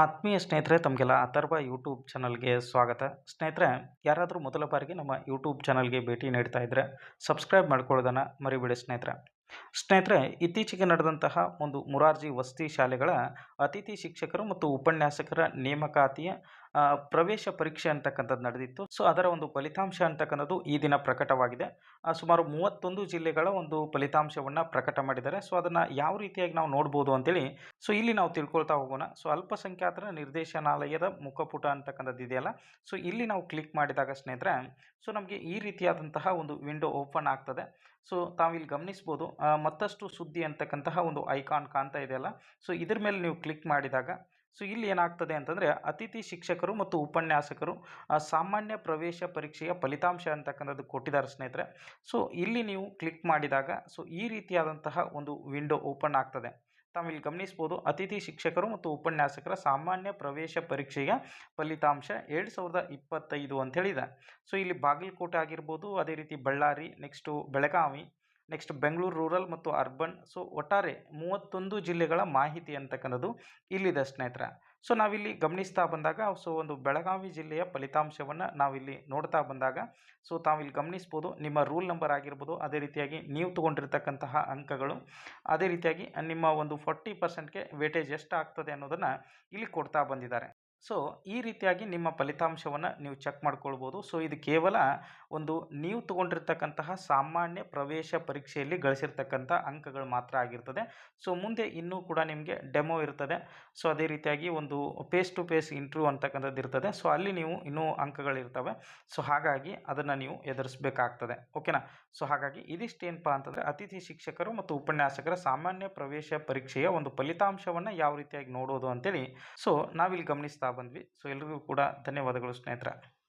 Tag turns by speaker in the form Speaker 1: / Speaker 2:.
Speaker 1: ಆತ್ಮೀಯ ಸ್ನೇಹಿತರೆ, ತಮಗೆಲ್ಲ ಅಥರ್ವ ಯೂಟ್ಯೂಬ್ ಚಾನಲ್ಗೆ ಸ್ವಾಗತ. ಸ್ನೇಹಿತರೆ, ಯಾರಾದರೂ ಮೊದಲ ಬಾರಿಗೆ ನಮ್ಮ ಯೂಟ್ಯೂಬ್ ಚಾನಲ್ಗೆ ಭೇಟಿ ನೀಡ್ತಾ ಇದ್ದರೆ ಸಬ್ಸ್ಕ್ರೈಬ್ ಮಾಡ್ಕೊಳ್ಳೋದನ್ನು ಮರಿಬೇಡಿ ಸ್ನೇಹಿತರೆ. ಸ್ನೇಹಿತರೆ, ಇತ್ತೀಚೆಗೆ ನಡೆದಂತಹ ಒಂದು ಮುರಾರ್ಜಿ ವಸತಿ ಶಾಲೆಗಳ ಅತಿಥಿ ಶಿಕ್ಷಕರು ಮತ್ತು ಉಪನ್ಯಾಸಕರ ನೇಮಕಾತಿಯ ಪ್ರವೇಶ ಪರೀಕ್ಷೆ ಅಂತಕ್ಕಂಥದ್ದು ನಡೆದಿತ್ತು. ಸೊ ಅದರ ಒಂದು ಫಲಿತಾಂಶ ಅಂತಕ್ಕಂಥದ್ದು ಈ ದಿನ ಪ್ರಕಟವಾಗಿದೆ. ಸುಮಾರು ಮೂವತ್ತೊಂದು ಜಿಲ್ಲೆಗಳ ಒಂದು ಫಲಿತಾಂಶವನ್ನು ಪ್ರಕಟ ಮಾಡಿದ್ದಾರೆ. ಸೊ ಅದನ್ನು ಯಾವ ರೀತಿಯಾಗಿ ನಾವು ನೋಡ್ಬೋದು ಅಂತೇಳಿ ಸೊ ಇಲ್ಲಿ ನಾವು ತಿಳ್ಕೊಳ್ತಾ ಹೋಗೋಣ. ಸೊ ಅಲ್ಪಸಂಖ್ಯಾತರ ನಿರ್ದೇಶನಾಲಯದ ಮುಖಪುಟ ಅಂತಕ್ಕಂಥದ್ದು ಇದೆಯಲ್ಲ ಸೊ ಇಲ್ಲಿ ನಾವು ಕ್ಲಿಕ್ ಮಾಡಿದಾಗ ಸ್ನೇಹಿತರೆ ಸೊ ನಮಗೆ ಈ ರೀತಿಯಾದಂತಹ ಒಂದು ವಿಂಡೋ ಓಪನ್ ಆಗ್ತದೆ. ಸೊ ತಾವಿಲ್ಲಿ ಗಮನಿಸ್ಬೋದು ಮತ್ತಷ್ಟು ಸುದ್ದಿ ಅಂತಕ್ಕಂತಹ ಒಂದು ಐಕಾನ್ ಕಾಣ್ತಾ ಇದೆಯಲ್ಲ ಸೊ ಇದ್ರ ಮೇಲೆ ನೀವು ಕ್ಲಿಕ್ ಮಾಡಿದಾಗ ಸೊ ಇಲ್ಲಿ ಏನಾಗ್ತದೆ ಅಂತಂದರೆ ಅತಿಥಿ ಶಿಕ್ಷಕರು ಮತ್ತು ಉಪನ್ಯಾಸಕರು ಸಾಮಾನ್ಯ ಪ್ರವೇಶ ಪರೀಕ್ಷೆಯ ಫಲಿತಾಂಶ ಅಂತಕ್ಕಂಥದ್ದು ಕೊಟ್ಟಿದ್ದಾರೆ ಸ್ನೇಹಿತರೆ. ಸೊ ಇಲ್ಲಿ ನೀವು ಕ್ಲಿಕ್ ಮಾಡಿದಾಗ, ಸೊ ಈ ರೀತಿಯಾದಂತಹ ಒಂದು ವಿಂಡೋ ಓಪನ್ ಆಗ್ತದೆ. ತಾವಿಲ್ಲಿ ಗಮನಿಸ್ಬೋದು, ಅತಿಥಿ ಶಿಕ್ಷಕರು ಮತ್ತು ಉಪನ್ಯಾಸಕರ ಸಾಮಾನ್ಯ ಪ್ರವೇಶ ಪರೀಕ್ಷೆಯ ಫಲಿತಾಂಶ ಎರಡು ಸಾವಿರದ ಇಪ್ಪತ್ತೈದು ಅಂತೇಳಿದೆ ಸೊ ಇಲ್ಲಿ ಬಾಗಲಕೋಟೆ ಆಗಿರ್ಬೋದು, ಅದೇ ರೀತಿ Ballari, next Belagavi next Bengaluru rural ಮತ್ತು ಅರ್ಬನ್ ಸೊ ಒಟ್ಟಾರೆ ಮೂವತ್ತೊಂದು ಜಿಲ್ಲೆಗಳ ಮಾಹಿತಿ ಅಂತಕ್ಕಂಥದ್ದು ಇಲ್ಲಿದೆ ಸ್ನೇಹಿತರೆ. ಸೊ ನಾವಿಲ್ಲಿ ಗಮನಿಸ್ತಾ ಬಂದಾಗ ಸೊ ಒಂದು ಬೆಳಗಾವಿ ಜಿಲ್ಲೆಯ ಫಲಿತಾಂಶವನ್ನು ನಾವಿಲ್ಲಿ ನೋಡ್ತಾ ಬಂದಾಗ ಸೊ ತಾವಿಲ್ಲಿ ಗಮನಿಸ್ಬೋದು. ನಿಮ್ಮ ರೂಲ್ ನಂಬರ್ ಆಗಿರ್ಬೋದು, ಅದೇ ರೀತಿಯಾಗಿ ನೀವು ತೊಗೊಂಡಿರ್ತಕ್ಕಂತಹ ಅಂಕಗಳು, ಅದೇ ರೀತಿಯಾಗಿ ನಿಮ್ಮ ಒಂದು ಫೋರ್ಟಿ ಪರ್ಸೆಂಟ್ಗೆ ವೇಟೇಜ್ ಎಷ್ಟು ಆಗ್ತದೆ ಅನ್ನೋದನ್ನು ಇಲ್ಲಿ ಕೊಡ್ತಾ ಬಂದಿದ್ದಾರೆ. ಸೊ, ಈ ರೀತಿಯಾಗಿ ನಿಮ್ಮ ಫಲಿತಾಂಶವನ್ನು ನೀವು ಚೆಕ್ ಮಾಡ್ಕೊಳ್ಬೋದು. ಸೊ, ಇದು ಕೇವಲ ಒಂದು ನೀವು ತಗೊಂಡಿರ್ತಕ್ಕಂತಹ ಸಾಮಾನ್ಯ ಪ್ರವೇಶ ಪರೀಕ್ಷೆಯಲ್ಲಿ ಗಳಿಸಿರ್ತಕ್ಕಂಥ ಅಂಕಗಳು ಮಾತ್ರ ಆಗಿರ್ತದೆ. ಸೊ, ಮುಂದೆ ಇನ್ನೂ ಕೂಡ ನಿಮಗೆ ಡೆಮೋ ಇರ್ತದೆ. ಸೊ, ಅದೇ ರೀತಿಯಾಗಿ ಒಂದು ಪೇಸ್ ಟು ಪೇಸ್ ಇಂಟ್ರ್ಯೂ ಅಂತಕ್ಕಂಥದ್ದು ಇರ್ತದೆ. ಸೊ, ಅಲ್ಲಿ ನೀವು ಇನ್ನೂ ಅಂಕಗಳಿರ್ತವೆ. ಸೊ, ಹಾಗಾಗಿ ಅದನ್ನು ನೀವು ಎದುರಿಸಬೇಕಾಗ್ತದೆ. ಓಕೆನಾ? ಸೊ, ಹಾಗಾಗಿ ಇದಿಷ್ಟೇನಪ್ಪ ಅಂತಂದರೆ ಅತಿಥಿ ಶಿಕ್ಷಕರು ಮತ್ತು ಉಪನ್ಯಾಸಕರ ಸಾಮಾನ್ಯ ಪ್ರವೇಶ ಪರೀಕ್ಷೆಯ ಒಂದು ಫಲಿತಾಂಶವನ್ನು ಯಾವ ರೀತಿಯಾಗಿ ನೋಡೋದು ಅಂತೇಳಿ. ಸೊ, ನಾವಿಲ್ಲಿ ಗಮನಿಸ್ತಾ ಬಂದ್ವಿ. ಸೊ ಎಲ್ರಿಗೂ ಕೂಡ ಧನ್ಯವಾದಗಳು ಸ್ನೇಹಿತರೆ.